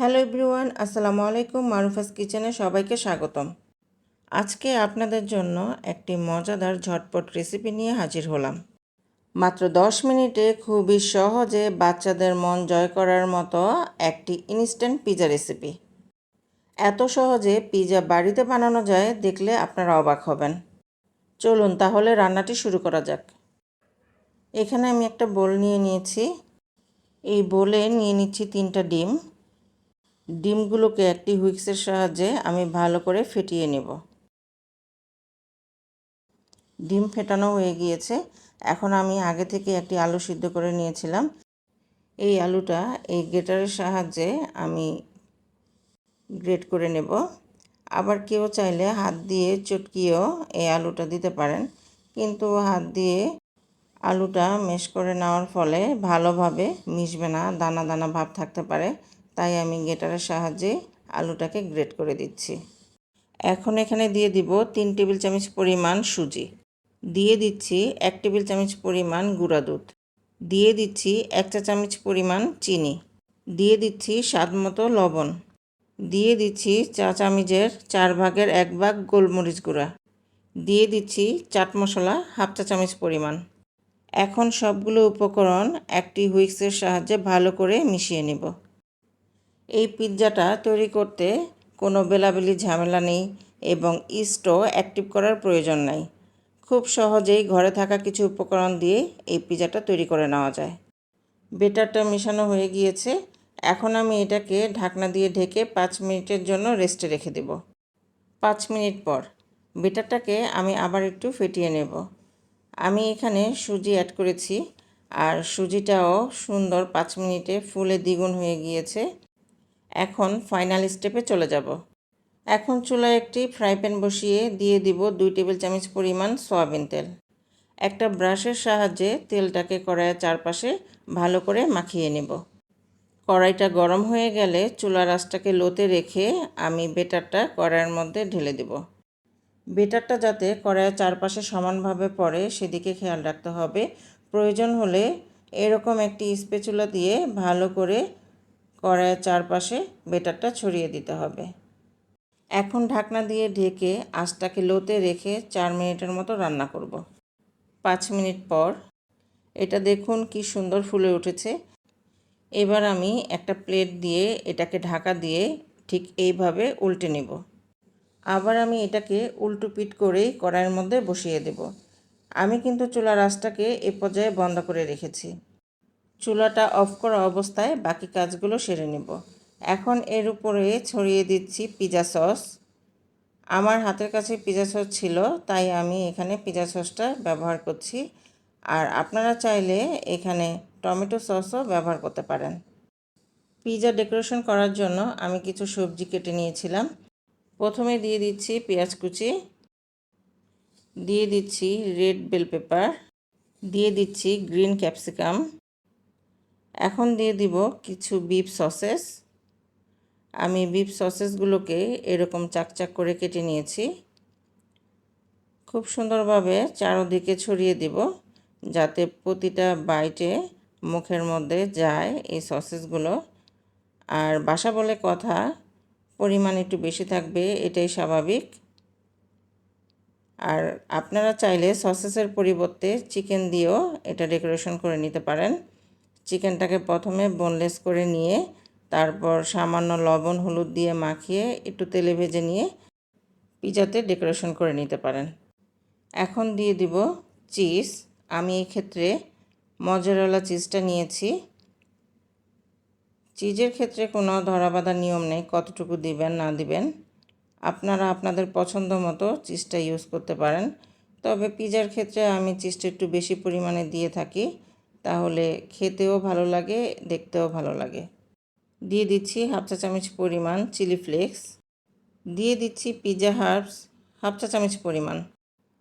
Hello everyone, আসসালামু আলাইকুম মারুফাস কিচেনে সবাইকে স্বাগতম। আজকে আপনাদের জন্য একটি মজাদার ঝটপট রেসিপি নিয়ে হাজির হলাম। মাত্র দশ মিনিটে খুবই সহজে বাচ্চাদের মন জয় করার মতো একটি ইনস্ট্যান্ট পিজা রেসিপি এত সহজে পিজা বাড়িতে বানানো যায় দেখলে আপনারা অবাক হবেন। চলুন তাহলে রান্নাটি শুরু করা যাক। এখানে আমি একটা বোল নিয়ে নিয়েছি। এই বোলে নিয়ে নিচ্ছি তিনটা ডিম। ডিমগুলোকে একটি হুইক্সের সাহায্যে আমি ভালো করে ফেটিয়ে নেব। ডিম ফেটানো হয়ে গিয়েছে। এখন আমি আগে থেকে একটি আলু সিদ্ধ করে নিয়েছিলাম। এই আলুটা এই গ্রেটারের সাহায্যে আমি গ্রেট করে নেব। আবার কেউ চাইলে হাত দিয়ে চটকিয়েও এই আলুটা দিতে পারেন। কিন্তু হাত দিয়ে আলুটা মেশ করে নেওয়ার ফলে ভালোভাবে মিশবে না, দানা দানা ভাব থাকতে পারে। তাই আমি গেটারের সাহায্যে আলুটাকে গ্রেট করে দিচ্ছি। এখন এখানে দিয়ে দিব তিন টেবিল চামচ পরিমাণ সুজি। দিয়ে দিচ্ছি এক টেবিল চামচ পরিমাণ গুঁড়া দুধ। দিয়ে দিচ্ছি এক চা চামচ পরিমাণ চিনি। দিয়ে দিচ্ছি স্বাদ মতো লবণ। দিয়ে দিচ্ছি চা চামচের চার ভাগের এক ভাগ গোলমরিচ গুঁড়া। দিয়ে দিচ্ছি চাট মশলা হাফ চা চামচ পরিমাণ। এখন সবগুলো উপকরণ একটি হুইক্সের সাহায্যে ভালো করে মিশিয়ে নেব। এই পিৎজাটা তৈরি করতে কোনো বেলাবেলি ঝামেলা নেই এবং ইস্টও অ্যাক্টিভ করার প্রয়োজন নাই। খুব সহজেই ঘরে থাকা কিছু উপকরণ দিয়ে এই পিৎজাটা তৈরি করে নেওয়া যায়। বেটারটা মেশানো হয়ে গিয়েছে। এখন আমি এটাকে ঢাকনা দিয়ে ঢেকে পাঁচ মিনিটের জন্য রেস্টে রেখে দেব। পাঁচ মিনিট পর বেটারটাকে আমি আবার একটু ফেটিয়ে নেব। আমি এখানে সুজি অ্যাড করেছি আর সুজিটাও সুন্দর পাঁচ মিনিটে ফুলে দ্বিগুণ হয়ে গিয়েছে। এখন ফাইনাল স্টেপে চলে যাব। এখন চুলায় একটি ফ্রাই প্যান বসিয়ে দিয়ে দিব দুই টেবিল চামচ পরিমাণ সয়াবিন তেল। একটা ব্রাশের সাহায্যে তেলটাকে কড়াইয়ের চারপাশে ভালো করে মাখিয়ে নেব। কড়াইটা গরম হয়ে গেলে চুলার আঁচটাকে লোতে রেখে আমি বেটারটা কড়াইয়ের মধ্যে ঢেলে দেব। বেটারটা যাতে কড়াইয়ের চারপাশে সমানভাবে পড়ে সেদিকে খেয়াল রাখতে হবে। প্রয়োজন হলে এরকম একটি স্পেচুলা দিয়ে ভালো করে কড়াইয়ের চারপাশে বেটারটা ছড়িয়ে দিতে হবে। এখন ঢাকনা দিয়ে ঢেকে আঁচটাকে লোতে রেখে চার মিনিটের মতো রান্না করব। পাঁচ মিনিট পর, এটা দেখুন কি সুন্দর ফুলে উঠেছে। এবার আমি একটা প্লেট দিয়ে এটাকে ঢাকা দিয়ে ঠিক এইভাবে উল্টে নেব। আবার আমি এটাকে উল্টো পিট করেই কড়াইয়ের মধ্যে বসিয়ে দেব। আমি কিন্তু চুলার আঁচটাকে এ পর্যায়ে বন্ধ করে রেখেছি। চুলাটা অফ করা অবস্থায় বাকি কাজগুলো সেরে নেব। এখন এর উপরে ছড়িয়ে দিচ্ছি পিজা সস। আমার হাতের কাছে পিজা সস ছিল, তাই আমি এখানে পিজা সসটা ব্যবহার করছি। আর আপনারা চাইলে এখানে টমেটো সসও ব্যবহার করতে পারেন। পিজা ডেকোরেশন করার জন্য আমি কিছু সবজি কেটে নিয়েছিলাম। প্রথমে দিয়ে দিচ্ছি পেঁয়াজ কুচি, দিয়ে দিচ্ছি রেড বেল পেপার, দিয়ে দিচ্ছি গ্রিন ক্যাপসিকাম এখন দিয়ে দিব কিছু বিফ সসেস আমি বিফ সসেসগুলোকে এরকম চাকচাক করে কেটে নিয়েছি। খুব সুন্দরভাবে চারোদিকে ছড়িয়ে দিব যাতে প্রতিটা বাইটে মুখের মধ্যে যায় এই সসেসগুলো আর বাসা বলে কথা, পরিমাণ একটু বেশি থাকবে, এটাই স্বাভাবিক। আর আপনারা চাইলে সসেসের পরিবর্তে চিকেন দিয়েও এটা ডেকোরেশন করে নিতে পারেন। চিকেনটাকে প্রথমে বোনলেস করে নিয়ে, তারপর সামান্য লবণ, হলুদ দিয়ে মাখিয়ে একটু তেলে ভেজে নিয়ে পিজাতে ডেকোরেশন করে নিতে পারেন। এখন দিয়ে দিব চিজ আমি ক্ষেত্রে মজারওয়ালা চিজটা নিয়েছি। চিজের ক্ষেত্রে কোনো ধরাবাঁধা নিয়ম নেই, কতটুকু দিবেন, না দিবেন। আপনারা আপনাদের পছন্দ মতো চিজটা ইউজ করতে পারেন। তবে পিজার ক্ষেত্রে আমি চিজটা একটু বেশি পরিমাণে দিয়ে থাকি। তাহলে খেতেও ভালো লাগে, দেখতেও ভালো লাগে। দিয়ে দিচ্ছি হাফ চা চামচ পরিমাণ চিলি ফ্লেক্স। দিয়ে দিচ্ছি পিজা হার্বস হাফ চা চামচ পরিমাণ।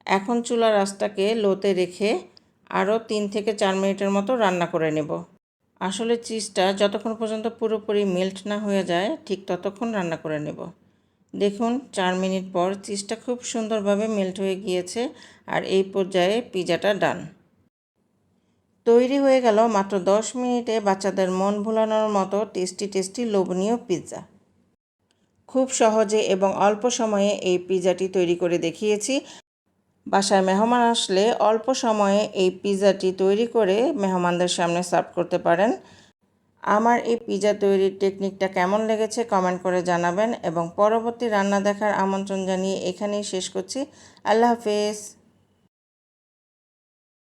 এখন চুলার আঁচটাকে লোতে রেখে আরও তিন থেকে চার মিনিটের মতো রান্না করে নেব। আসলে চিজটা যতক্ষণ পর্যন্ত পুরোপুরি মেল্ট না হয়ে যায়, ঠিক ততক্ষণ রান্না করে নেব। দেখুন, চার মিনিট পর চিজটা খুব সুন্দরভাবে মেল্ট হয়ে গিয়েছে, আর এই পর্যায়ে পিজাটা ডান। তৈরি হয়ে গেল মাত্র দশ মিনিটে বাচ্চাদের মন ভোলানোর মতো টেস্টি টেস্টি লোভনীয় পিৎজা। খুব সহজে এবং অল্প সময়ে এই পিৎজাটি তৈরি করে দেখিয়েছি। বাসায় মেহমান আসলে অল্প সময়ে এই পিৎজাটি তৈরি করে মেহমানদের সামনে সার্ভ করতে পারেন। আমার এই পিৎজা তৈরির টেকনিকটা কেমন লেগেছে কমেন্ট করে জানাবেন এবং পরবর্তী রান্না দেখার আমন্ত্রণ জানিয়ে এখানেই শেষ করছি। আল্লাহ হাফেজ।